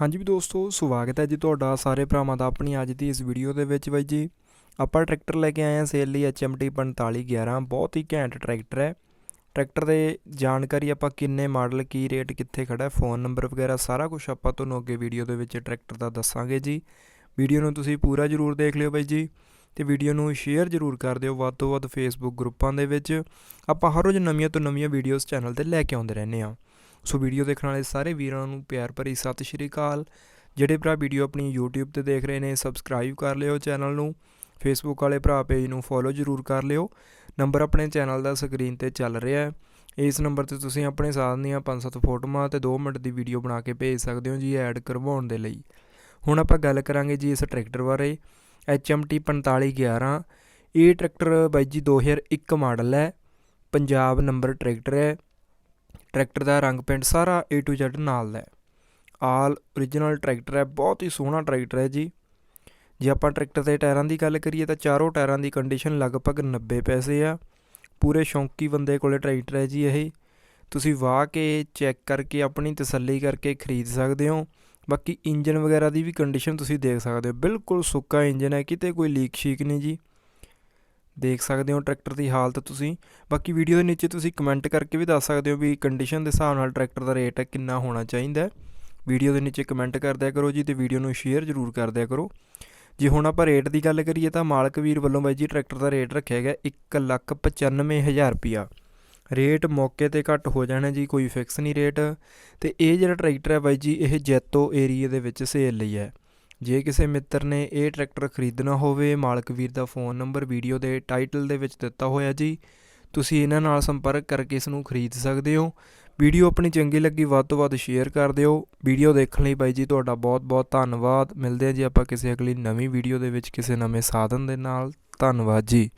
ਹਾਂਜੀ ਵੀ ਦੋਸਤੋ, ਸਵਾਗਤ ਹੈ ਜੀ ਤੁਹਾਡਾ ਸਾਰੇ ਭਰਾਵਾਂ ਦਾ ਆਪਣੀ ਅੱਜ ਦੀ ਇਸ ਵੀਡੀਓ ਦੇ ਵਿੱਚ ਬਾਈ ਜੀ। ਆਪਾਂ ਟਰੈਕਟਰ ਲੈ ਕੇ ਆਏ ਹਾਂ ਸੇਲ ਲਈ HMT 4511 ਬਹੁਤ ਹੀ ਘੈਂਟ ਟਰੈਕਟਰ ਹੈ। ਟਰੈਕਟਰ ਦੇ ਜਾਣਕਾਰੀ ਆਪਾਂ ਕਿੰਨੇ ਮਾਡਲ, ਕੀ ਰੇਟ, ਕਿੱਥੇ ਖੜਾ ਫੋਨ ਨੰਬਰ ਵਗੈਰਾ ਸਾਰਾ ਕੁਝ ਆਪਾਂ ਤੁਹਾਨੂੰ ਅੱਗੇ ਵੀਡੀਓ ਦੇ ਵਿੱਚ ਟਰੈਕਟਰ ਦਾ ਦੱਸਾਂਗੇ ਜੀ। ਵੀਡੀਓ ਨੂੰ ਤੁਸੀਂ ਪੂਰਾ ਜ਼ਰੂਰ ਦੇਖ ਲਿਓ ਬਾਈ ਜੀ ਤੇ ਵੀਡੀਓ ਨੂੰ ਸ਼ੇਅਰ ਜ਼ਰੂਰ ਕਰ ਦਿਓ, ਵੱਧ ਤੋਂ ਵੱਧ ਫੇਸਬੁੱਕ ਗਰੁੱਪਾਂ ਦੇ ਵਿੱਚ। ਆਪਾਂ ਹਰ ਰੋਜ਼ ਨਵੀਆਂ ਤੋਂ ਨਵੀਆਂ ਵੀਡੀਓਜ਼ ਚੈਨਲ ਤੇ ਲੈ ਕੇ ਆਉਂਦੇ ਰਹਿੰਦੇ ਹਾਂ। ਸੋ ਵੀਡੀਓ ਦੇਖਣ ਵਾਲੇ ਸਾਰੇ ਵੀਰਾਂ ਨੂੰ ਪਿਆਰ ਭਰੀ ਸਤਿ ਸ਼੍ਰੀ ਅਕਾਲ। ਜਿਹੜੇ ਭਰਾ ਵੀਡੀਓ ਆਪਣੀ YouTube ਤੇ ਦੇਖ ਰਹੇ ਨੇ ਸਬਸਕ੍ਰਾਈਬ ਕਰ ਲਿਓ ਚੈਨਲ ਨੂੰ। ਫੇਸਬੁੱਕ ਵਾਲੇ ਭਰਾ ਪੇਜ ਨੂੰ ਫੋਲੋ ਜ਼ਰੂਰ ਕਰ ਲਿਓ। ਨੰਬਰ ਆਪਣੇ ਚੈਨਲ ਦਾ ਸਕਰੀਨ ਤੇ ਚੱਲ ਰਿਹਾ ਹੈ। ਇਸ ਨੰਬਰ ਤੇ ਤੁਸੀਂ ਆਪਣੇ ਸਾਥ ਦੀਆਂ 5-7 ਫੋਟੋਆਂ ਤੇ 2 ਮਿੰਟ ਦੀ ਵੀਡੀਓ ਬਣਾ ਕੇ ਭੇਜ ਸਕਦੇ ਹੋ ਜੀ ਐਡ ਕਰਵਾਉਣ ਦੇ ਲਈ। ਹੁਣ ਆਪਾਂ ਗੱਲ ਕਰਾਂਗੇ ਜੀ ਇਸ ਟਰੈਕਟਰ ਬਾਰੇ। HMT 4511 ਇਹ ਟਰੈਕਟਰ ਬਾਈ ਜੀ 2001 ਮਾਡਲ ਹੈ। ਪੰਜਾਬ ਨੰਬਰ ਟਰੈਕਟਰ ਹੈ। ਟਰੈਕਟਰ ਦਾ ਰੰਗ ਪੈਂਟ ਸਾਰਾ A to Z ਨਾਲ ਦਾ ਆਲ origignal ਟਰੈਕਟਰ ਹੈ, ਬਹੁਤ ਹੀ ਸੋਹਣਾ ਟਰੈਕਟਰ ਹੈ ਜੀ। ਜੇ ਆਪਾਂ ਟਰੈਕਟਰ ਦੇ ਟਾਇਰਾਂ ਦੀ ਗੱਲ ਕਰੀਏ ਤਾਂ ਚਾਰੋਂ ਟਾਇਰਾਂ ਦੀ ਕੰਡੀਸ਼ਨ ਲਗਭਗ 90 ਪੈਸੇ ਆ। ਪੂਰੇ ਸ਼ੌਂਕੀ ਬੰਦੇ ਕੋਲੇ ਟਰੈਕਟਰ ਹੈ ਜੀ ਇਹ। ਤੁਸੀਂ ਵਾਹ ਕੇ ਚੈੱਕ ਕਰਕੇ ਆਪਣੀ ਤਸੱਲੀ ਕਰਕੇ ਖਰੀਦ ਸਕਦੇ ਹੋ। ਬਾਕੀ ਇੰਜਨ ਵਗੈਰਾ ਦੀ ਵੀ ਕੰਡੀਸ਼ਨ ਤੁਸੀਂ ਦੇਖ ਸਕਦੇ ਹੋ। ਬਿਲਕੁਲ ਸੁੱਕਾ ਇੰਜਨ ਹੈ, ਕਿਤੇ ਕੋਈ ਲੀਕ ਸ਼ੀਕ ਨਹੀਂ ਜੀ। ਦੇਖ ਸਕਦੇ ਹੋ ਟਰੈਕਟਰ ਦੀ ਹਾਲਤ ਤੁਸੀਂ। ਬਾਕੀ ਵੀਡੀਓ ਦੇ ਨੀਚੇ ਤੁਸੀਂ ਕਮੈਂਟ ਕਰਕੇ ਵੀ ਦੱਸ ਸਕਦੇ ਹੋ ਵੀ ਕੰਡੀਸ਼ਨ ਦੇ ਹਿਸਾਬ ਨਾਲ ਟਰੈਕਟਰ ਦਾ ਰੇਟ ਕਿੰਨਾ ਹੋਣਾ ਚਾਹੀਦਾ ਹੈ। ਵੀਡੀਓ ਦੇ ਨੀਚੇ ਕਮੈਂਟ ਕਰ ਦਿਆ ਕਰੋ ਜੀ ਤੇ ਵੀਡੀਓ ਨੂੰ ਸ਼ੇਅਰ ਜ਼ਰੂਰ ਕਰ ਦਿਆ ਕਰੋ। ਜੇ ਹੁਣ ਆਪਾਂ ਰੇਟ ਦੀ ਗੱਲ ਕਰੀਏ ਤਾਂ ਮਾਲਕ ਵੀਰ ਵੱਲੋਂ ਬਾਈ ਜੀ ਟਰੈਕਟਰ ਦਾ ਰੇਟ ਰੱਖਿਆ ਗਿਆ 195000 ਰੁਪਿਆ ਰੇਟ ਮੌਕੇ ਤੇ ਘੱਟ ਹੋ ਜਾਣਾ ਜੀ, ਕੋਈ ਫਿਕਸ ਨਹੀਂ ਰੇਟ ਤੇ ਇਹ ਜਿਹੜਾ ਟਰੈਕਟਰ ਹੈ ਬਾਈ ਜੀ, ਇਹ ਜੈਤੋ ਏਰੀਆ ਦੇ ਵਿੱਚ ਸੇਲ ਲਈ ਹੈ। ਜੇ ਕਿਸੇ ਮਿੱਤਰ ਨੇ ਇਹ ਟਰੈਕਟਰ ਖਰੀਦਣਾ ਹੋਵੇ, ਮਾਲਕ ਵੀਰ ਦਾ ਫੋਨ ਨੰਬਰ ਵੀਡੀਓ ਦੇ ਟਾਈਟਲ ਦੇ ਵਿੱਚ ਦਿੱਤਾ ਹੋਇਆ ਜੀ। ਤੁਸੀਂ ਇਹਨਾਂ ਨਾਲ ਸੰਪਰਕ ਕਰਕੇ ਇਸ ਨੂੰ ਖਰੀਦ ਸਕਦੇ ਹੋ। ਵੀਡੀਓ ਆਪਣੀ ਚੰਗੀ ਲੱਗੀ, ਵੱਧ ਤੋਂ ਵੱਧ ਸ਼ੇਅਰ ਕਰ ਦਿਓ। ਵੀਡੀਓ ਦੇਖਣ ਲਈ ਬਾਈ ਜੀ, ਤੁਹਾਡਾ ਬਹੁਤ ਬਹੁਤ ਧੰਨਵਾਦ। ਮਿਲਦੇ ਆ ਜੀ ਆਪਾਂ ਕਿਸੇ ਅਗਲੀ ਨਵੀਂ ਵੀਡੀਓ ਦੇ ਵਿੱਚ ਕਿਸੇ ਨਵੇਂ ਸਾਧਨ ਦੇ ਨਾਲ। ਧੰਨਵਾਦ ਜੀ।